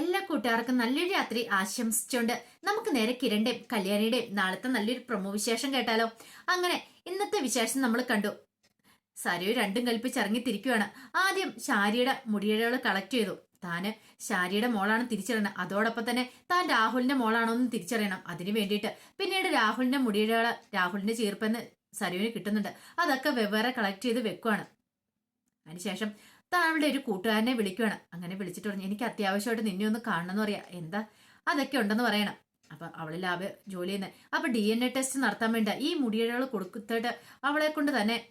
എല്ലാ കൂട്ടുകാർക്കും നല്ലൊരു രാത്രി ആശംസിച്ചുകൊണ്ട് നമുക്ക് നേരെ കിരണിന്റെയും കല്യാണിയുടെയും നാളത്തെ നല്ലൊരു പ്രമോ വിശേഷം കേട്ടാലോ? അങ്ങനെ ഇന്നത്തെ വിശേഷം നമ്മൾ കണ്ടു. സാരിയോ രണ്ടും കൽപ്പിച്ച് ഇറങ്ങിത്തിരിക്കുകയാണ് ആദ്യം ശാരിയുടെ മുടിയിഴകൾ കളക്ട് ചെയ്തു. താന് ശാരിയുടെ മോളാണ് തിരിച്ചറിയണം അതോടൊപ്പം തന്നെ താൻ രാഹുലിന്റെ മോളാണോ എന്ന് തിരിച്ചറിയണം. അതിനു വേണ്ടിയിട്ട് പിന്നീട് രാഹുലിന്റെ മുടിയിഴകൾ രാഹുലിന്റെ ചീർപ്പെന്ന് സരുവിന് കിട്ടുന്നുണ്ട്. അതൊക്കെ വെവ്വേറെ കളക്ട് ചെയ്ത് വെക്കുവാണ്. അതിനുശേഷം താങ്കളുടെ ഒരു കൂട്ടുകാരനെ വിളിക്കുകയാണ് അങ്ങനെ വിളിച്ചിട്ട് പറഞ്ഞു എനിക്ക് അത്യാവശ്യമായിട്ട് നിന്നെ ഒന്ന് കാണണം എന്ന് പറയാ. എന്താ? അതൊക്കെ ഉണ്ടെന്ന് പറയണം. അപ്പൊ അവൾ ലാഭ ജോലി ചെയ്യുന്നത് അപ്പൊ ഡി എൻ എ ടെസ്റ്റ് നടത്താൻ വേണ്ട ഈ മുടിയിഴകൾ കൊടുത്തിട്ട് അവളെ കൊണ്ട് തന്നെ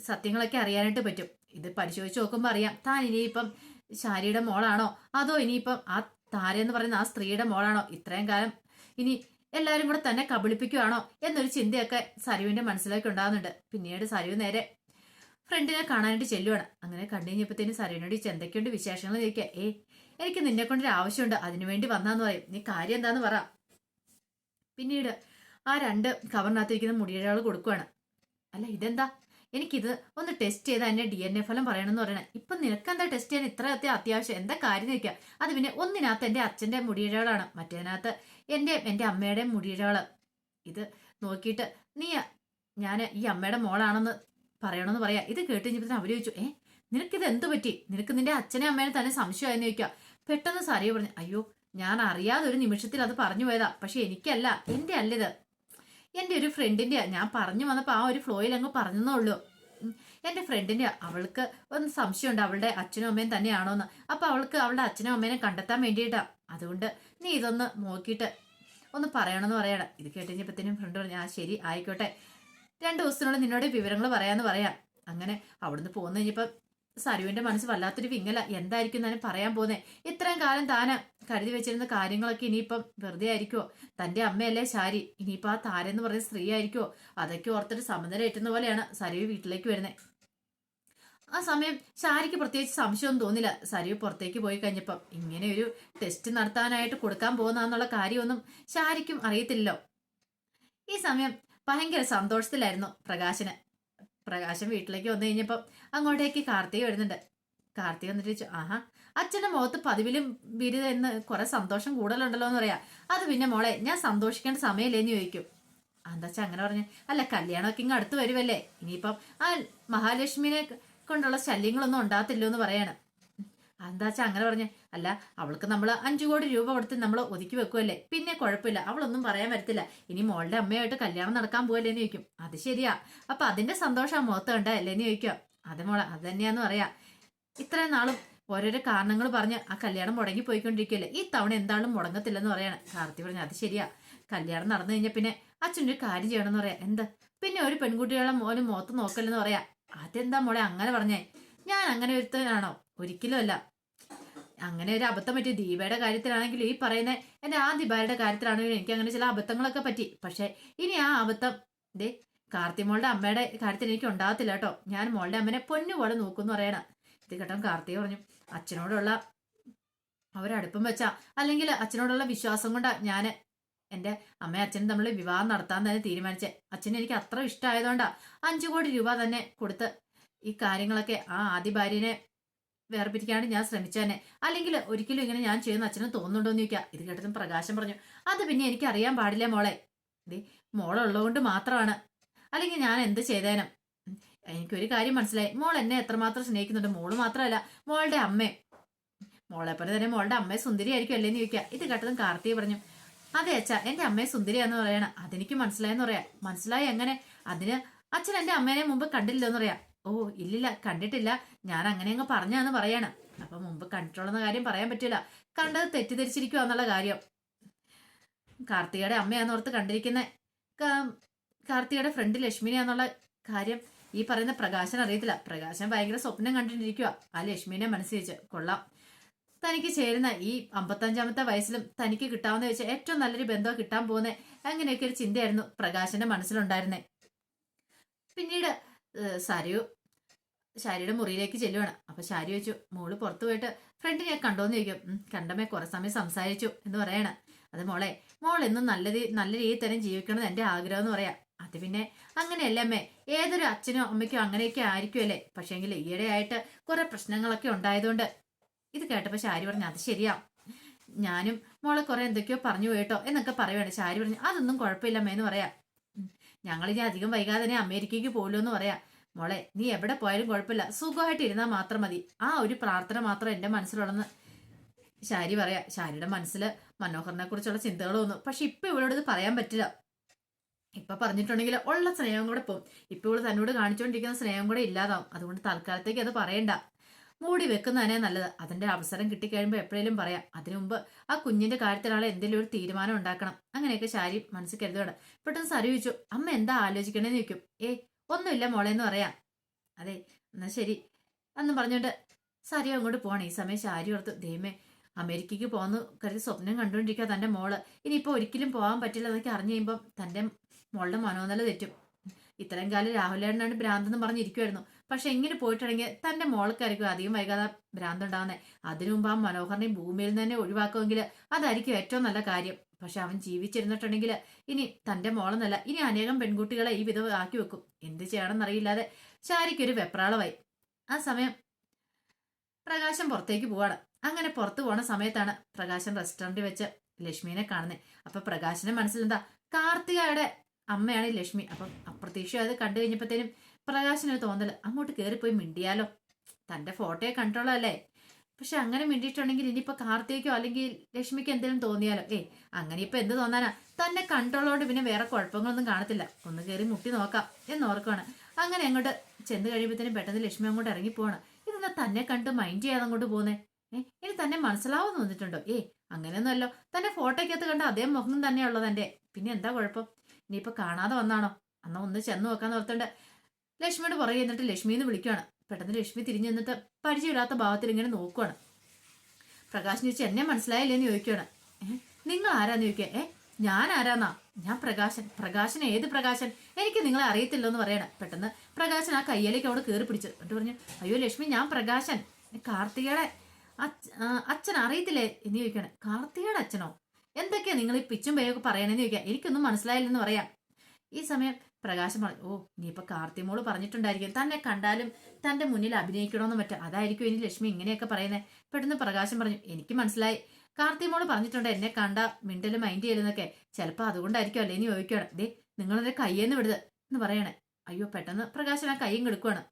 സത്യങ്ങളൊക്കെ അറിയാനായിട്ട് പറ്റും. ഇത് പരിശോധിച്ച് നോക്കുമ്പോൾ അറിയാം. താൻ ഇനിയിപ്പം ശാരിയുടെ മോളാണോ? അതോ ഇനിയിപ്പം ആ താര എന്ന് പറയുന്ന ആ സ്ത്രീയുടെ മോളാണോ? ഇത്രയും കാലം ഇനി എല്ലാവരും കൂടെ തന്നെ കബളിപ്പിക്കുവാണോ? എന്നൊരു ചിന്തയൊക്കെ സരുവിന്റെ മനസ്സിലേക്ക് ഉണ്ടാകുന്നുണ്ട്. പിന്നീട് സരുവ് നേരെ ഫ്രണ്ടിനെ കാണാനായിട്ട് ചെല്ലുവാണ്. അങ്ങനെ കണ്ടു സരുവിനോട് ഈ എന്തൊക്കെയുണ്ട് വിശേഷങ്ങൾ ചോദിക്കുക ഏ എനിക്ക് നിന്നെ കൊണ്ടൊരു ആവശ്യമുണ്ട്. അതിനുവേണ്ടി വന്നാന്ന് പറയും. നീ കാര്യം എന്താന്ന് പറ. പിന്നീട് ആ രണ്ട് കവറിനകത്തിരിക്കുന്ന മുടിയിഴകൾ കൊടുക്കുവാണ്. അല്ല ഇതെന്താ? എനിക്കിത് ഒന്ന് ടെസ്റ്റ് ചെയ്ത് എന്നെ ഡി എൻ എ ഫലം പറയണമെന്ന് പറയണേ. ഇപ്പൊ നിനക്കെന്താ ടെസ്റ്റ് ചെയ്യാൻ ഇത്ര അത്യ- അത്യാവശ്യം? എന്താ കാര്യം നിൽക്കുക അത് പിന്നെ ഒന്നിനകത്ത് എന്റെ അച്ഛന്റെ മുടിയിഴകളാണ്. മറ്റേതിനകത്ത് എന്റെ എന്റെ അമ്മയുടെയും മുടിയിഴകൾ. ഇത് നോക്കിയിട്ട് നീ ഞാൻ ഈ അമ്മയുടെ മോളാണെന്ന് പറയണമെന്ന് പറയാ. ഇത് കേട്ട് കഴിഞ്ഞപ്പോൾ അവർ ചോദിച്ചു ഏ നിനക്കിത് എന്ത് പറ്റി? നിനക്ക് നിന്റെ അച്ഛനെ അമ്മേനെ തന്നെ സംശയമായെന്ന് ചോദിക്കുക പെട്ടെന്ന് സറിയ പറഞ്ഞു അയ്യോ ഞാൻ അറിയാതെ ഒരു നിമിഷത്തിൽ അത് പറഞ്ഞു പോയതാ. പക്ഷെ എനിക്കല്ല എന്റെ അല്ലിത് എന്റെ ഒരു ഫ്രണ്ടിന്റെ ഞാൻ പറഞ്ഞു വന്നപ്പോൾ ആ ഒരു ഫ്ലോയിൽ അങ്ങ് പറഞ്ഞതേ ഉള്ളൂ. എന്റെ ഫ്രണ്ടിന്റെ അവൾക്ക് ഒന്ന് സംശയമുണ്ട്. അവളുടെ അച്ഛനും അമ്മയും തന്നെയാണോന്ന്. അപ്പോൾ അവൾക്ക് അവളുടെ അച്ഛനും അമ്മേനെ കണ്ടെത്താൻ വേണ്ടിയിട്ടാ. അതുകൊണ്ട് നീ ഇതൊന്ന് നോക്കിയിട്ട് ഒന്ന് പറയണമെന്ന് പറയണം. ഇത് കേട്ടുകഴിഞ്ഞപ്പത്തേനും ഫ്രണ്ട് പറഞ്ഞു ആ ശരി ആയിക്കോട്ടെ. രണ്ടു ദിവസത്തിനുള്ളിൽ നിന്നോട് വിവരങ്ങൾ പറയാന്ന് പറയാം. അങ്ങനെ അവിടുന്ന് പോകുന്ന കഴിഞ്ഞപ്പോൾ സരുവിന്റെ മനസ്സ് വല്ലാത്തൊരു വിങ്ങല. എന്തായിരിക്കും ഞാൻ പറയാൻ പോകുന്നത് ഇത്രയും കാലം താന് കരുതി വെച്ചിരുന്ന കാര്യങ്ങളൊക്കെ ഇനിയിപ്പം വെറുതെ ആയിരിക്കുമോ തന്റെ അമ്മയല്ലേ ശാരി. ഇനിയിപ്പോ ആ താര എന്ന് പറയുന്ന സ്ത്രീ ആയിരിക്കുമോ അതൊക്കെ ഓർത്തിട്ട് സമനില ഏറ്റുന്ന പോലെയാണ് സരുവ് വീട്ടിലേക്ക് വരുന്നത് ആ സമയം ശാരിക്ക് പ്രത്യേകിച്ച് സംശയമൊന്നും തോന്നില്ല. സരുവ് പുറത്തേക്ക് പോയി കഴിഞ്ഞപ്പം ഇങ്ങനെ ഒരു ടെസ്റ്റ് നടത്താനായിട്ട് കൊടുക്കാൻ പോകുന്നതെന്നുള്ള കാര്യമൊന്നും ശാരിക്കും അറിയത്തില്ലല്ലോ. ഈ സമയം ഭയങ്കര സന്തോഷത്തിലായിരുന്നു പ്രകാശന്. പ്രകാശൻ വീട്ടിലേക്ക് വന്നു കഴിഞ്ഞപ്പം അങ്ങോട്ടേക്ക് കാർത്തിക വരുന്നുണ്ട്. കാർത്തിക വന്നിട്ട് ചോദിച്ചു ആഹാ അച്ഛന്റെ മുഖത്ത് പതിവിലും ബിരുദ എന്ന് കുറെ സന്തോഷം കൂടുതലുണ്ടല്ലോ എന്ന് പറയാ. അത് പിന്നെ മോളെ ഞാൻ സന്തോഷിക്കേണ്ട സമയല്ലേന്ന് ചോദിക്കും. എന്താ അങ്ങനെ പറഞ്ഞു? അല്ല കല്യാണമൊക്കെ ഇങ്ങ് അടുത്ത് വരുമല്ലേ ഇനിയിപ്പം ആ മഹാലക്ഷ്മിനെ കൊണ്ടുള്ള ശല്യങ്ങളൊന്നും ഉണ്ടാകത്തില്ലോ എന്ന് പറയാണ്. എന്താ അങ്ങനെ പറഞ്ഞേ? അല്ല അവൾക്ക് നമ്മൾ അഞ്ചു കോടി രൂപ കൊടുത്ത് നമ്മൾ ഒതുക്കി വെക്കുമല്ലേ പിന്നെ കുഴപ്പമില്ല അവളൊന്നും പറയാൻ വരത്തില്ല. ഇനി മോളുടെ അമ്മയായിട്ട് കല്യാണം നടക്കാൻ പോവല്ലേന്ന് ചോദിക്കും. അത് ശരിയാ. അപ്പൊ അതിന്റെ സന്തോഷം മുഖത്ത് മുഖത്ത് കണ്ടല്ലേന്ന് ചോദിക്കുക. അത് മോളെ അത് തന്നെയാന്ന് പറയാ. ഇത്രയും നാളും ഓരോരോ കാരണങ്ങൾ പറഞ്ഞ് ആ കല്യാണം മുടങ്ങി പോയിക്കൊണ്ടിരിക്കുകയല്ലേ? ഈ തവണ എന്താളും മുടങ്ങത്തില്ലെന്ന് പറയാണ്. കാർത്തി പറഞ്ഞു അത് ശരിയാ. കല്യാണം നടന്നു കഴിഞ്ഞാൽ പിന്നെ അച്ഛനൊരു കാര്യം ചെയ്യണമെന്ന് പറയാം. എന്താ? പിന്നെ ഒരു പെൺകുട്ടികളെ മോനും മുഖത്ത് നോക്കല്ലെന്ന് പറയാ. അതെന്താ മോളെ അങ്ങനെ പറഞ്ഞേ? ഞാൻ അങ്ങനെ ഒരുത്തനാണോ ഒരിക്കലും അല്ല അങ്ങനെ ഒരു അബദ്ധം പറ്റി. ദീപയുടെ കാര്യത്തിലാണെങ്കിലും ഈ പറയുന്ന എന്റെ ആ ദീപയുടെ കാര്യത്തിലാണെങ്കിലും എനിക്ക് അങ്ങനെ ചില അബദ്ധങ്ങളൊക്കെ പറ്റി. പക്ഷെ ഇനി ആ അബദ്ധം ദേ കാർത്തിമോളുടെ അമ്മയുടെ കാര്യത്തിൽ എനിക്ക് ഉണ്ടാകത്തില്ല കേട്ടോ. ഞാൻ മോളുടെ അമ്മനെ പൊന്നുപോലെ നോക്കുന്നു പറയണം. ഇത് കേട്ടോ കാർത്തി പറഞ്ഞു അച്ഛനോടുള്ള അവരടുപ്പം വെച്ചാ അല്ലെങ്കിൽ അച്ഛനോടുള്ള വിശ്വാസം കൊണ്ടാ ഞാൻ എന്റെ അമ്മയും അച്ഛനും തമ്മിൽ വിവാഹം നടത്താൻ തന്നെ തീരുമാനിച്ചേ. അച്ഛൻ എനിക്ക് അത്ര ഇഷ്ടമായതുകൊണ്ടാ അഞ്ചു കോടി രൂപ തന്നെ കൊടുത്ത് ഈ കാര്യങ്ങളൊക്കെ ആ ആദ്യ ഭാര്യനെ വേർപിരിക്കാണ്ട് ഞാൻ ശ്രമിച്ചതന്നെ അല്ലെങ്കിൽ ഒരിക്കലും ഇങ്ങനെ ഞാൻ ചെയ്യുന്ന അച്ഛനും തോന്നുന്നുണ്ടോ എന്ന് ചോദിക്കുക ഇത് കേട്ടതും പ്രകാശം പറഞ്ഞു. അത് പിന്നെ എനിക്ക് അറിയാൻ പാടില്ല മോളെ. ദേ മോളുള്ളതുകൊണ്ട് മാത്രമാണ്. അല്ലെങ്കിൽ ഞാൻ എന്ത് ചെയ്തേനും? എനിക്കൊരു കാര്യം മനസ്സിലായി. മോൾ എന്നെ എത്രമാത്രം സ്നേഹിക്കുന്നുണ്ട്. മോൾ മാത്രമല്ല മോളുടെ അമ്മേ മോളെ പോലെ തന്നെ മോളുടെ അമ്മയെ സുന്ദരിയായിരിക്കും അല്ലേന്ന് ചോദിക്കുക ഇത് കേട്ടതും കാർത്തി പറഞ്ഞു. അതെ അച്ഛ എന്റെ അമ്മയെ സുന്ദരിയാന്ന് പറയണം. അതെനിക്ക് മനസ്സിലായെന്ന് പറയാം. മനസ്സിലായി എങ്ങനെ? അതിന് അച്ഛൻ എന്റെ അമ്മേനെ മുമ്പ് കണ്ടില്ലെന്ന് പറയാം. ഓ ഇല്ലില്ല കണ്ടിട്ടില്ല. ഞാൻ അങ്ങനെ അങ്ങ് പറഞ്ഞാന്ന് പറയാണ്. അപ്പൊ മുമ്പ് കണ്ടിട്ടുള്ള കാര്യം പറയാൻ പറ്റില്ല കണ്ടത് തെറ്റിദ്ധരിച്ചിരിക്കുക എന്നുള്ള കാര്യം. കാർത്തികയുടെ അമ്മയാന്ന് ഓർത്ത് കണ്ടിരിക്കുന്ന. കാർത്തികയുടെ ഫ്രണ്ട് ലക്ഷ്മിനെയാന്നുള്ള കാര്യം ഈ പറയുന്ന പ്രകാശൻ അറിയത്തില്ല. പ്രകാശൻ ഭയങ്കര സ്വപ്നം കണ്ടിട്ടിരിക്കുക ആ ലക്ഷ്മിനെ മനസ്സിൽ വെച്ച് കൊള്ളാം. തനിക്ക് ചേരുന്ന ഈ അമ്പത്തഞ്ചാമത്തെ വയസ്സിലും തനിക്ക് കിട്ടാവുന്ന വെച്ച് ഏറ്റവും നല്ലൊരു ബന്ധം കിട്ടാൻ പോകുന്ന. അങ്ങനെയൊക്കെ ഒരു ചിന്തയായിരുന്നു പ്രകാശന്റെ മനസ്സിലുണ്ടായിരുന്നേ. പിന്നീട് സരയു ശാരിയുടെ മുറിയിലേക്ക് ചെല്ലുവാണ്. അപ്പൊ ശാരി വെച്ചു മോൾ പുറത്തു പോയിട്ട് ഫ്രണ്ടിനെ കണ്ടോന്ന് ചോദിക്കും. "ഉം, കണ്ടമ്മേ കുറെ സമയം സംസാരിച്ചു എന്ന് പറയണ. അത് മോളെ മോൾ എന്നും നല്ല നല്ല രീതിയിൽ തന്നെ ജീവിക്കണം എന്റെ ആഗ്രഹം എന്ന് പറയാം. അത് പിന്നെ അങ്ങനെയല്ല അമ്മേ? ഏതൊരു അച്ഛനോ അമ്മയ്ക്കോ അങ്ങനെയൊക്കെ ആയിരിക്കുമല്ലേ പക്ഷേങ്കിൽ ഈയിടെ ആയിട്ട് കുറെ പ്രശ്നങ്ങളൊക്കെ ഉണ്ടായതുകൊണ്ട്. ഇത് കേട്ടപ്പോൾ ശാരി പറഞ്ഞു അത് ശരിയാ. ഞാനും മോളെ കുറെ എന്തൊക്കെയോ പറഞ്ഞു പോയിട്ടോ എന്നൊക്കെ പറയുവാണ്. ശാരി പറഞ്ഞു അതൊന്നും കുഴപ്പമില്ല അമ്മേന്ന് പറയാം. ഞങ്ങളിനി അധികം വൈകാതെ തന്നെ അമേരിക്കയ്ക്ക് പോലും എന്ന് പറയാം. മോളെ നീ എവിടെ പോയാലും കുഴപ്പമില്ല. സുഖമായിട്ട് ഇരുന്നാൽ മാത്രം മതി. ആ ഒരു പ്രാർത്ഥന മാത്രം എന്റെ മനസ്സിലുള്ളെന്ന് ശാരി പറയാ. ശാരിയുടെ മനസ്സിൽ മനോഹറിനെ കുറിച്ചുള്ള ചിന്തകൾ തോന്നും പക്ഷെ ഇപ്പൊ ഇവളോട് ഇത് പറയാൻ പറ്റില്ല. ഇപ്പൊ പറഞ്ഞിട്ടുണ്ടെങ്കിൽ ഉള്ള സ്നേഹം കൂടെ പോകും ഇപ്പൊ ഇവൾ തന്നോട് കാണിച്ചുകൊണ്ടിരിക്കുന്ന സ്നേഹം കൂടെ ഇല്ലാതാവും. അതുകൊണ്ട് തൽക്കാലത്തേക്ക് അത് പറയണ്ട. മൂടി വെക്കുന്നതന്നെ നല്ലത്. അതിന്റെ അവസരം കിട്ടിക്കഴിയുമ്പോൾ എപ്പോഴേലും പറയാം. അതിനു മുമ്പ് ആ കുഞ്ഞിന്റെ കാര്യത്തിലാളെ എന്തെങ്കിലും ഒരു തീരുമാനം ഉണ്ടാക്കണം. അങ്ങനെയൊക്കെ ശാരി മനസ്സിൽ കരുതുകയാണ്. പെട്ടെന്ന് സരി ചോദിച്ചു അമ്മ എന്താ ആലോചിക്കണേന്ന് ചോദിക്കും. ഏ ഒന്നുമില്ല മോളെ എന്ന് പറയാം. അതെ എന്നാ ശരി. അന്ന് പറഞ്ഞിട്ട് സാരി അങ്ങോട്ട് പോകണം ഈ സമയം ശാരി ഓർത്ത് ദൈവമേ അമേരിക്കയ്ക്ക് പോകുന്നു കരുതി സ്വപ്നം കണ്ടുകൊണ്ടിരിക്കുക തന്റെ മോൾ. ഇനിയിപ്പോൾ ഒരിക്കലും പോകാൻ പറ്റില്ല എന്നൊക്കെ അറിഞ്ഞു കഴിയുമ്പം തന്റെ മോളുടെ മനോനില തെറ്റും. ഇത്രയും കാലം രാഹുലേട്ടനാണ് ഭ്രാന്തെന്ന് പറഞ്ഞിരിക്കുമായിരുന്നു പക്ഷെ എങ്ങനെ പോയിട്ടുണ്ടെങ്കിൽ തന്റെ മോൾക്കായിരിക്കും അധികം വൈകാതെ ഭ്രാന്ത് ഉണ്ടാകുന്നത് അതിനു മുമ്പ് ആ മനോഹറിനെ ഭൂമിയിൽ നിന്ന് തന്നെ ഒഴിവാക്കുമെങ്കിൽ അതായിരിക്കും ഏറ്റവും നല്ല കാര്യം. പക്ഷെ അവൻ ജീവിച്ചിരുന്നിട്ടുണ്ടെങ്കിൽ ഇനി തന്റെ മോളെന്നല്ല ഇനി അനേകം പെൺകുട്ടികളെ ഈ വിധവ ആക്കി വെക്കും. എന്ത് ചെയ്യണമെന്നറിയില്ലാതെ ശാരിക്കൊരു വെപ്രാളമായി. ആ സമയം പ്രകാശം പുറത്തേക്ക് പോവാണ്. അങ്ങനെ പുറത്തു പോണ സമയത്താണ് പ്രകാശം റെസ്റ്റോറന്റിൽ വെച്ച് ലക്ഷ്മിനെ കാണുന്നത് അപ്പൊ പ്രകാശന്റെ മനസ്സിലെന്താ? കാർത്തികയുടെ അമ്മയാണ് ലക്ഷ്മി. അപ്പം അപ്രതീക്ഷിതം അത് കണ്ടു കഴിഞ്ഞപ്പോഴത്തേനും പ്രകാശനൊരു തോന്നൽ അങ്ങോട്ട് കയറിപ്പോയി മിണ്ടിയാലോ? തന്റെ ഫോട്ടോയെ കണ്ടോളല്ലേ പക്ഷെ അങ്ങനെ മിണ്ടിയിട്ടുണ്ടെങ്കിൽ ഇനിയിപ്പോ കാർത്തികയ്ക്കോ അല്ലെങ്കിൽ ലക്ഷ്മിക്ക് എന്തെങ്കിലും തോന്നിയാലോ? ഏ അങ്ങനെ ഇപ്പൊ എന്ത് തോന്നാനാ? തന്നെ കൺട്രോളോട് പിന്നെ വേറെ കുഴപ്പങ്ങളൊന്നും കാണത്തില്ല. ഒന്ന് കയറി മുട്ടി നോക്കാം എന്ന് ഓർക്കുവാണ് അങ്ങനെ അങ്ങോട്ട് ചെന്ന് കഴിയുമ്പോഴത്തേനും പെട്ടെന്ന് ലക്ഷ്മി അങ്ങോട്ട് ഇറങ്ങി പോവാണ് ഇതെന്നാ തന്നെ കണ്ട് മൈൻഡ് ചെയ്യാതെ അങ്ങോട്ട് പോകുന്നേ ഏ ഇനി തന്നെ മനസ്സിലാവുമെന്ന് തോന്നിട്ടുണ്ടോ ഏ അങ്ങനെയൊന്നുമല്ലോ. തന്റെ ഫോട്ടോയ്ക്കകത്ത് കണ്ട അതേ മുഖം തന്നെയുള്ളത് തന്റെ പിന്നെ എന്താ കുഴപ്പം? ഇനിയിപ്പോ കാണാതെ വന്നാണോ? അന്നാ ഒന്ന് ചെന്ന് നോക്കാന്ന് ഓർത്തുണ്ട് ലക്ഷ്മിയുടെ പുറകെ എന്നിട്ട് ലക്ഷ്മി എന്ന് വിളിക്കുവാണ്. പെട്ടെന്ന് ലക്ഷ്മി തിരിഞ്ഞു നിന്നിട്ട് പരിചയമില്ലാത്ത ഭാവത്തിൽ ഇങ്ങനെ നോക്കുവാണ്. പ്രകാശ് ചോദിച്ചു എന്നെ മനസ്സിലായില്ലേന്ന് ചോദിക്കുവാണ്. നിങ്ങൾ ആരാന്ന് ചോദിക്കുക? ഏ ഞാൻ ആരാന്നാ? ഞാൻ പ്രകാശൻ. പ്രകാശൻ ഏത് പ്രകാശൻ? എനിക്ക് നിങ്ങളെ അറിയത്തില്ലോ എന്ന് പറയണം. പെട്ടെന്ന് പ്രകാശൻ ആ കയ്യിലേക്ക് അവിടെ കയറി പിടിച്ചു എന്നിട്ട് പറഞ്ഞു അയ്യോ ലക്ഷ്മി ഞാൻ പ്രകാശൻ. കാർത്തികയുടെ അച്ഛൻ അറിയത്തില്ലേ? എന്ന് ചോദിക്കണം കാർത്തികയുടെ അച്ഛനോ? എന്തൊക്കെയാ നിങ്ങൾ ഈ പിച്ചും പേയൊക്കെ പറയണെന്ന് ചോദിക്കാം എനിക്കൊന്നും മനസ്സിലായില്ലെന്ന് പറയാം. ഈ സമയം പ്രകാശം പറഞ്ഞു ഓ നീ ഇപ്പൊ കാർത്തിമോൾ പറഞ്ഞിട്ടുണ്ടായിരിക്കും. തന്നെ കണ്ടാലും തന്റെ മുന്നിൽ അഭിനയിക്കണമെന്ന് പറ്റും അതായിരിക്കും ഇനി ലക്ഷ്മി ഇങ്ങനെയൊക്കെ പറയുന്നത് പെട്ടെന്ന് പ്രകാശം പറഞ്ഞു എനിക്ക് മനസ്സിലായി. കാർത്തിമോൾ പറഞ്ഞിട്ടുണ്ട് എന്നെ കണ്ട മിണ്ടലും മൈൻഡ് ചെയ്യലെന്നൊക്കെ ചിലപ്പോൾ അതുകൊണ്ടായിരിക്കും അല്ലേ? ഇനി ചോദിക്കുകയാണ് ദേ നിങ്ങളെന്റെ കയ്യെന്ന് വിടുത് എന്ന് പറയണേ. അയ്യോ പെട്ടെന്ന് പ്രകാശൻ ആ കയ്യും കെടുക്കുവാണ്.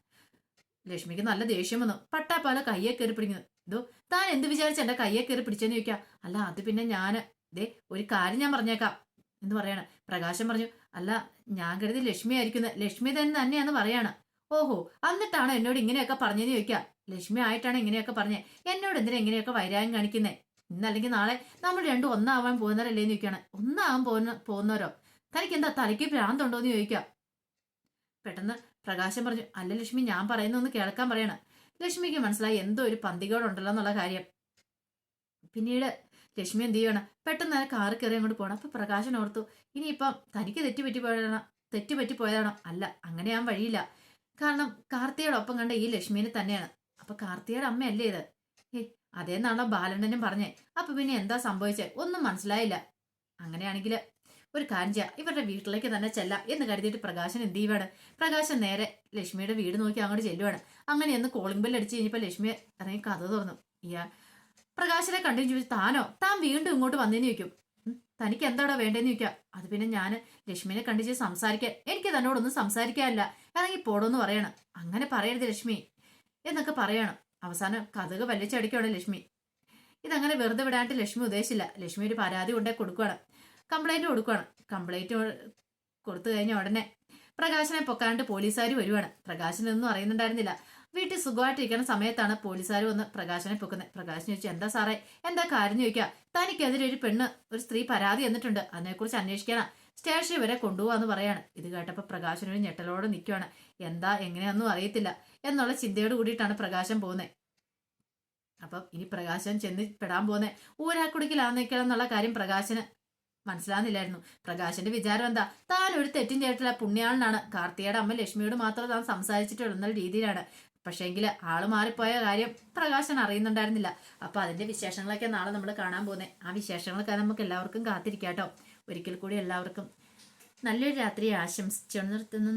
ലക്ഷ്മിക്ക് നല്ല ദേഷ്യം വന്നു. പട്ടാ പട്ടാപ്പാല കയ്യെ കയറി പിടിക്കുന്നു. ഇതോ താൻ എന്ത് വിചാരിച്ച എന്റെ കയ്യെ കയറി പിടിച്ചെന്ന് ചോദിക്കാം? അല്ല അത് പിന്നെ ഞാൻ ദേ ഒരു കാര്യം ഞാൻ പറഞ്ഞേക്കാം. എന്ന് പറയണേ. പ്രകാശം പറഞ്ഞു അല്ല ഞാൻ കരുതി ലക്ഷ്മി ആയിരിക്കുന്നത് ലക്ഷ്മി തന്നെ തന്നെയാന്ന് പറയാണ്. ഓഹോ എന്നിട്ടാണോ എന്നോട് ഇങ്ങനെയൊക്കെ പറഞ്ഞെന്ന് ചോദിക്കാം? ലക്ഷ്മി ആയിട്ടാണ് ഇങ്ങനെയൊക്കെ പറഞ്ഞത് എന്നോട് എന്തിനാ ഇങ്ങനെയൊക്കെ വൈരാഗ്യം കാണിക്കുന്നത് ഇന്നല്ലെങ്കിൽ നാളെ നമ്മൾ രണ്ടും ഒന്നാവാൻ പോകുന്നവരല്ലേന്ന് ചോദിക്കാണ്. ഒന്നാവാൻ പോകുന്ന പോകുന്നവരോ? തനിക്ക് എന്താ തലയ്ക്ക് ഭ്രാന്തുണ്ടോന്ന് ചോദിക്കാം. പെട്ടെന്ന് പ്രകാശം പറഞ്ഞു അല്ല ലക്ഷ്മി ഞാൻ പറയുന്നൊന്ന് കേൾക്കാൻ പറയണം. ലക്ഷ്മിക്ക് മനസ്സിലായി എന്തോ ഒരു പന്തികോടുണ്ടല്ലോ എന്നുള്ള കാര്യം. പിന്നീട് ലക്ഷ്മി എന്ത് ചെയ്യണം? പെട്ടെന്ന് തന്നെ കാറ് കയറി അങ്ങോട്ട് പോകണം അപ്പൊ പ്രകാശൻ ഓർത്തു ഇനിയിപ്പം തനിക്ക് തെറ്റുപറ്റി പോയതാണ് തെറ്റുപറ്റി പോയതാണോ. അല്ല അങ്ങനെ ഞാൻ വഴിയില്ല. കാരണം കാർത്തിയുടെ ഒപ്പം കണ്ട ഈ ലക്ഷ്മിനെ തന്നെയാണ്. അപ്പൊ കാർത്തിയുടെ അമ്മയല്ലേ ഇത്? ഏ അതേന്നാണോ ബാലണ്ണനും പറഞ്ഞേ. അപ്പൊ പിന്നെ എന്താ സംഭവിച്ചേ? ഒന്നും മനസ്സിലായില്ല. അങ്ങനെയാണെങ്കിൽ ഒരു കാര്യം ചെയ്യാം. ഇവരുടെ വീട്ടിലേക്ക് തന്നെ ചെല്ലാം എന്ന് കരുതിയിട്ട് പ്രകാശൻ എന്ത് ചെയ്യുവാണ്? പ്രകാശൻ നേരെ ലക്ഷ്മിയുടെ വീട് നോക്കി അങ്ങോട്ട് ചെല്ലുവാണ്. അങ്ങനെ ഒന്ന് കോളിംഗ് ബെൽ അടിച്ച് കഴിഞ്ഞപ്പോൾ ലക്ഷ്മി ഇറങ്ങി കഥ തുറന്നു. ഇയാ പ്രകാശനെ കണ്ടു ചോദിച്ചു താനോ? താൻ വീണ്ടും ഇങ്ങോട്ട് വന്നേന്ന് ചോദിക്കും. തനിക്ക് എന്താടാ വേണ്ടേന്ന് ചോദിക്കാം? അത് പിന്നെ ഞാൻ ലക്ഷ്മിനെ കണ്ടിച്ച് സംസാരിക്കാൻ എനിക്ക് തന്നോടൊന്നും സംസാരിക്കാനില്ല. അല്ലെങ്കിൽ പോടോന്ന് പറയണം. അങ്ങനെ പറയരുത് ലക്ഷ്മി എന്നൊക്കെ പറയണം. അവസാനം കഥക വലിച്ചടിക്കുകയാണ് ലക്ഷ്മി. ഇതങ്ങനെ വെറുതെ വിടാനായിട്ട് ലക്ഷ്മി ഉദ്ദേശിച്ചില്ല. ലക്ഷ്മി ഒരു പരാതി കൊണ്ടേ കൊടുക്കുകയാണ് കംപ്ലൈന്റ് കൊടുക്കുകയാണ് കംപ്ലൈന്റ് കൊടുത്തു കഴിഞ്ഞ ഉടനെ പ്രകാശനെ പൊക്കാണ്ട് പോലീസുകാർ വരുവാണ്. പ്രകാശനൊന്നും അറിയുന്നുണ്ടായിരുന്നില്ല. വീട്ടിൽ സുഖമായിട്ടിരിക്കുന്ന സമയത്താണ് പോലീസുകാർ വന്ന് പ്രകാശനെ പൊക്കുന്നത്. പ്രകാശൻ ചോദിച്ചു എന്താ സാറേ? എന്താ കാര്യം? ചോദിക്കുക. തനിക്കെതിരെ ഒരു പെണ്ണ് ഒരു സ്ത്രീ പരാതി എന്നിട്ടുണ്ട് അതിനെക്കുറിച്ച് അന്വേഷിക്കണം സ്റ്റേഷനിൽ വരെ കൊണ്ടുപോകാന്ന് പറയാണ്. ഇത് കേട്ടപ്പോൾ പ്രകാശൻ ഒരു ഞെട്ടലോടെ നിൽക്കുകയാണ് എന്താ? എങ്ങനെയൊന്നും അറിയത്തില്ല. എന്നുള്ള ചിന്തയോട് കൂടിയിട്ടാണ് പ്രകാശൻ പോകുന്നത്. അപ്പം ഇനി പ്രകാശൻ ചെന്ന് പെടാൻ പോകുന്നത് ഊരാക്കുടിക്കലാന്നേക്കണം എന്നുള്ള കാര്യം പ്രകാശന് മനസ്സിലാകുന്നില്ലായിരുന്നു പ്രകാശന്റെ വിചാരം എന്താ? താൻ ഒരു തെറ്റും ചെയ്തിട്ടില്ല പുണ്യാളനാണ്. കാർത്തികയുടെ അമ്മ ലക്ഷ്മിയോട് മാത്രം താൻ സംസാരിച്ചിട്ടുള്ള രീതിയിലാണ്. പക്ഷേങ്കിൽ ആൾ മാറിപ്പോയ കാര്യം പ്രകാശൻ അറിയുന്നുണ്ടായിരുന്നില്ല. അപ്പൊ അതിന്റെ വിശേഷങ്ങളൊക്കെ നാളെ നമ്മൾ കാണാൻ പോകുന്നത് ആ വിശേഷങ്ങളൊക്കെ നമുക്ക് എല്ലാവർക്കും കാത്തിരിക്കാം കേട്ടോ ഒരിക്കൽ കൂടി എല്ലാവർക്കും നല്ലൊരു രാത്രി ആശംസിച്ചു നിർത്തുന്നു